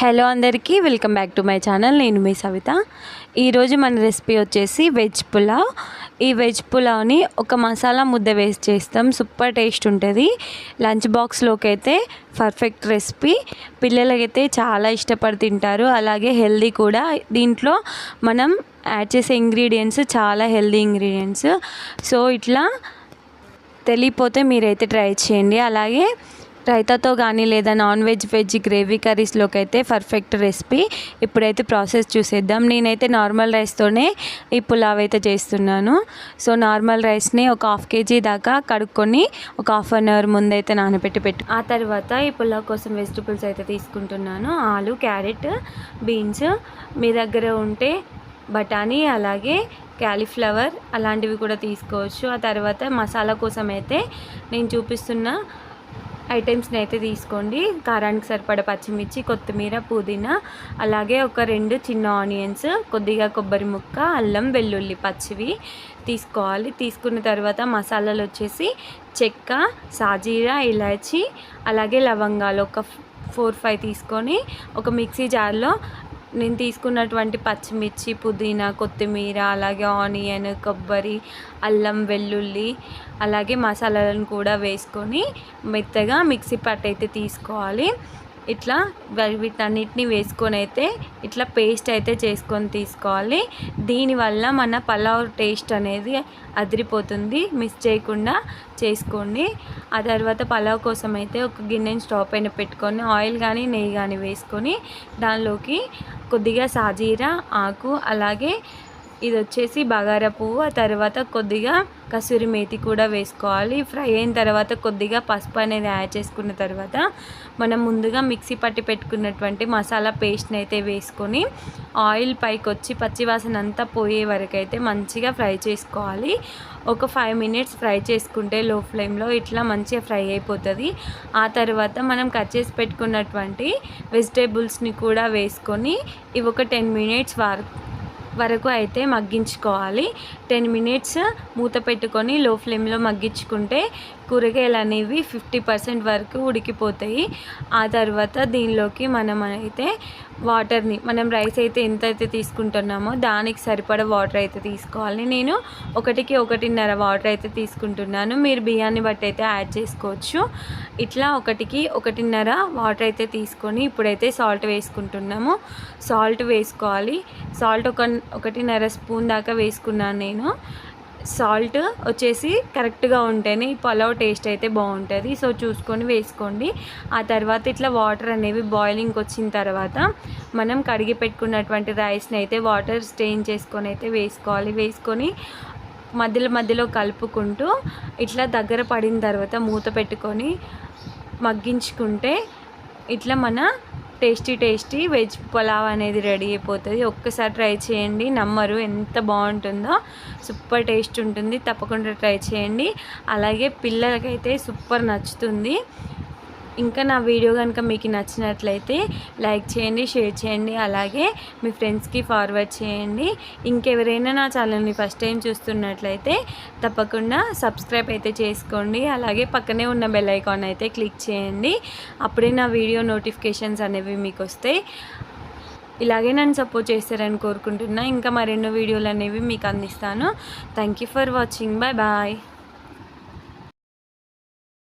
Hello అందరికీ welcome back to my channel. నేను మీ సవిత. ఈరోజు మన రెసిపీ వచ్చేసి వెజ్ పులావ్. ఈ వెజ్ పులావ్ని ఒక మసాలా ముద్ద వేసి చేస్తాం. సూపర్ టేస్ట్ ఉంటుంది. లంచ్ బాక్స్లోకి అయితే పర్ఫెక్ట్ రెసిపీ. పిల్లలకైతే చాలా ఇష్టపడి తింటారు. అలాగే హెల్దీ కూడా. దీంట్లో మనం యాడ్ చేసే ఇంగ్రీడియంట్స్ చాలా హెల్దీ ఇంగ్రీడియంట్స్. సో ఇట్లా తెలియపోతే మీరైతే ట్రై చేయండి. అలాగే రైతాతో కానీ లేదా నాన్ వెజ్ వెజ్ గ్రేవీ కర్రీస్లోకి అయితే పర్ఫెక్ట్ రెసిపీ ఇప్పుడైతే ప్రాసెస్ చూసేద్దాం. నేనైతే నార్మల్ రైస్తోనే ఈ పులావ్ అయితే చేస్తున్నాను. సో నార్మల్ రైస్ని ఒక హాఫ్ కేజీ దాకా కడుక్కొని ఒక హాఫ్ అన్ అవర్ ముందైతే నానబెట్టి పెట్టు. ఆ తర్వాత ఈ పులావ్ కోసం వెజిటబుల్స్ అయితే తీసుకుంటున్నాను. ఆలు క్యారెట్ బీన్స్ మీ దగ్గర ఉంటే బఠానీ అలాగే క్యాలీఫ్లవర్ అలాంటివి కూడా తీసుకోవచ్చు. ఆ తర్వాత మసాలా కోసం అయితే నేను చూపిస్తున్న ఐటమ్స్ని అయితే తీసుకోండి. కారానికి సరిపడ పచ్చిమిర్చి కొత్తిమీర పుదీనా అలాగే ఒక రెండు చిన్న ఆనియన్స్ కొద్దిగా కొబ్బరి ముక్క అల్లం వెల్లుల్లి పచ్చివి తీసుకోవాలి. తీసుకున్న తర్వాత మసాలాలు వచ్చేసి చెక్క సాజీరా ఇలాచి అలాగే లవంగాలు ఒక ఫోర్ ఫైవ్ తీసుకొని ఒక మిక్సీ జార్లో నేను తీసుకున్నటువంటి పచ్చిమిర్చి పుదీనా కొత్తిమీర అలాగే ఆనియన్ కొబ్బరి అల్లం వెల్లుల్లి అలాగే మసాలాలను కూడా వేసుకొని మెత్తగా మిక్సీ పట్టు అయితే తీసుకోవాలి. ఇట్లా వీటన్నిటిని వేసుకొని అయితే ఇట్లా పేస్ట్ అయితే చేసుకొని తీసుకోవాలి. దీనివల్ల మన పలావ్ టేస్ట్ అనేది అదిరిపోతుంది. మిస్ చేయకుండా చేసుకోండి. ఆ తర్వాత పలావ్ కోసం అయితే ఒక గిన్నెని స్టవ్ పైన పెట్టుకొని ఆయిల్ కానీ నెయ్యి కానీ వేసుకొని దానిలోకి కొద్దిగా సాజీరా ఆకు అలాగే ఇది వచ్చేసి బగారా పువ్వు ఆ తర్వాత కొద్దిగా కసూరి మేతి కూడా వేసుకోవాలి. ఫ్రై అయిన తర్వాత కొద్దిగా పసుపు అనేది యాడ్ చేసుకున్న తర్వాత మనం ముందుగా మిక్సీ పట్టి పెట్టుకున్నటువంటి మసాలా పేస్ట్ని అయితే వేసుకొని ఆయిల్ పైకి వచ్చి పచ్చివాసన అంతా పోయే వరకు అయితే మంచిగా ఫ్రై చేసుకోవాలి. ఒక ఫైవ్ మినిట్స్ ఫ్రై చేసుకుంటే లో ఫ్లేమ్లో ఇట్లా మంచిగా ఫ్రై అయిపోతుంది. ఆ తర్వాత మనం కట్ చేసి పెట్టుకున్నటువంటి వెజిటేబుల్స్ని కూడా వేసుకొని ఇవి ఒక టెన్ మినిట్స్ వరకు వరకు అయితే మగ్గించుకోవాలి. టెన్ మినిట్స్ మూత పెట్టుకొని లో ఫ్లేమ్లో మగ్గించుకుంటే కూరగాయలు అనేవి ఫిఫ్టీ పర్సెంట్ వరకు ఉడికిపోతాయి. ఆ తర్వాత దీనిలోకి మనం అయితే వాటర్ని మనం రైస్ అయితే ఎంత అయితే తీసుకుంటున్నామో దానికి సరిపడ వాటర్ అయితే తీసుకోవాలి. నేను ఒకటికి ఒకటిన్నర వాటర్ అయితే తీసుకుంటున్నాను. మీరు బియ్యాన్ని బట్టి అయితే యాడ్ చేసుకోవచ్చు. ఇట్లా ఒకటికి ఒకటిన్నర వాటర్ అయితే తీసుకొని ఇప్పుడైతే సాల్ట్ వేసుకుంటున్నాము. సాల్ట్ వేసుకోవాలి. సాల్ట్ ఒక ఒకటిన్నర స్పూన్ దాకా వేసుకున్నాను నేను. సాల్ట్ వచ్చేసి కరెక్ట్గా ఉంటేనే ఈ పలావ్ టేస్ట్ అయితే బాగుంటుంది. సో చూసుకొని వేసుకోండి. ఆ తర్వాత ఇట్లా వాటర్ అనేవి బాయిలింగ్ వచ్చిన తర్వాత మనం కడిగి పెట్టుకున్నటువంటి రైస్ని అయితే వాటర్ స్టెయిన్ చేసుకొని అయితే వేసుకోవాలి. వేసుకొని మధ్యలో మధ్యలో కలుపుకుంటూ ఇట్లా దగ్గర పడిన తర్వాత మూత పెట్టుకొని మగ్గించుకుంటే ఇట్లా మన టేస్టీ టేస్టీ వెజ్ పులావ్ అనేది రెడీ అయిపోతుంది. ఒక్కసారి ట్రై చేయండి. నమ్మరు ఎంత బాగుంటుందో. సూపర్ టేస్ట్ ఉంటుంది. తప్పకుండా ట్రై చేయండి. అలాగే పిల్లలకైతే సూపర్ నచ్చుతుంది. ఇంకా నా వీడియో కనుక మీకు నచ్చినట్లయితే లైక్ చేయండి షేర్ చేయండి అలాగే మీ ఫ్రెండ్స్కి ఫార్వర్డ్ చేయండి. ఇంకెవరైనా నా ఛానల్ని ఫస్ట్ టైం చూస్తున్నట్లయితే తప్పకుండా సబ్స్క్రైబ్ అయితే చేసుకోండి. అలాగే పక్కనే ఉన్న బెల్ ఐకాన్ అయితే క్లిక్ చేయండి. అప్పుడే నా వీడియో నోటిఫికేషన్స్ అనేవి మీకు వస్తాయి. ఇలాగే నన్ను సపోర్ట్ చేస్తారని కోరుకుంటున్నా. ఇంకా మరెన్నో వీడియోలు అనేవి మీకు అందిస్తాను. Thank you for watching. Bye bye.